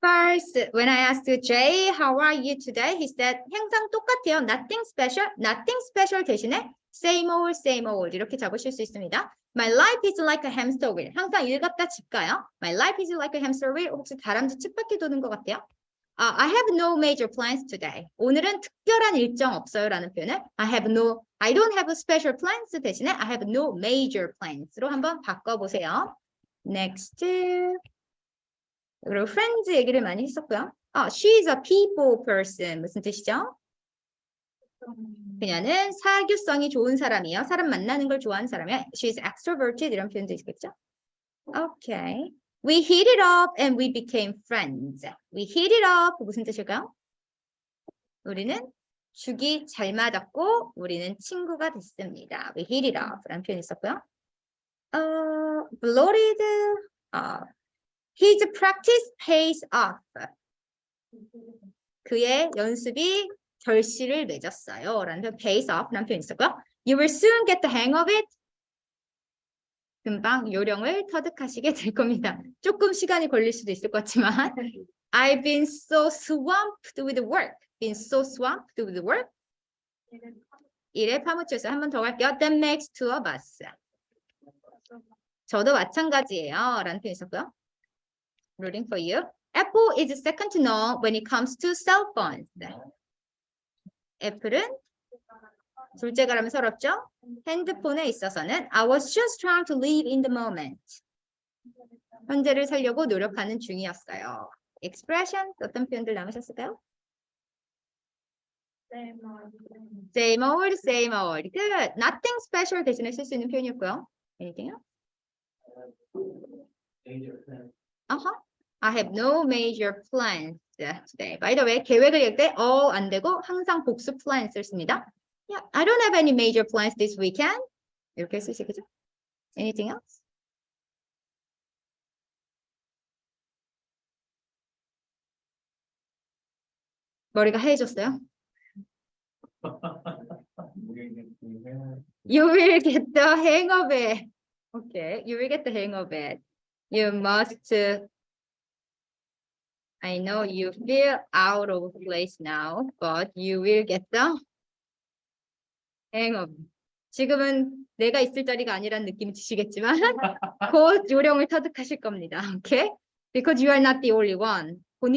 First, when I asked Jay, how are you today? He said, 항상 똑같아요. Nothing special. Nothing special 대신에 same old, same old 이렇게 잡으실 수 있습니다. My life is like a hamster wheel. 항상 일 갔다 집 가요. My life is like a hamster wheel. 혹시 다람쥐 쳇바퀴 도는 것 같아요? 아, I have no major plans today. 오늘은 특별한 일정 없어요 라는 표현을 I have no, I don't have special plans 대신에 I have no major plans로 한번 바꿔보세요. Next. 그리고 friends 얘기를 많이 했었고요. 아, she's a people person. 무슨 뜻이죠? 그녀는 사교성이 좋은 사람이에요. 사람 만나는 걸 좋아하는 사람이야. She's extroverted 이런 표현도 있겠죠? Okay. We hit it up and we became friends. We hit it up 무슨 뜻일까요? 우리는 죽이 잘 맞았고 우리는 친구가 됐습니다. We hit it up 라는 표현이 있었고요. 어, bloated, 어, his practice pays off. 그의 연습이 결실을 맺었어요. 라는 pays off 라는 표현이 있었고요. You will soon get the hang of it. 금방 요령을 터득하시게 될 겁니다. 조금 시간이 걸릴 수도 있을 것 같지만 I've been so swamped with work. Been so swamped with work. 일에 파묻혀서 한 번 더 갈게요. That makes two of us. 저도 마찬가지예요. 라는 표현이 있었고요. Rooting for you. Apple is second to none when it comes to cell phones. 애플은 둘째 가라면 서럽죠? 핸드폰에 있어서는 I was just trying to live in the moment. 현재를 살려고 노력하는 중이었어요. expression 어떤 표현들 남으셨을까요? same old, same old. Good. Nothing special 대신에 쓸 수 있는 표현이었고요. Anything else? Uh-huh. I have no major plans today. By the way, 계획을 얘기할 때 all 안 되고 항상 복수 plans를 씁니다. Yeah, I don't have any major plans this weekend. 이렇게 있겠죠? Anything else? 머리가 하얘졌어요? You will get the hang of it. Okay, you will get the hang of it. You must. Uh, I know you feel out of place now, but you will get the hang of. 지금은 내가 있을 자리가 아니란 느낌이 드시겠지만 곧 요령을 터득하실 겁니다. Okay? Because you are not the only one.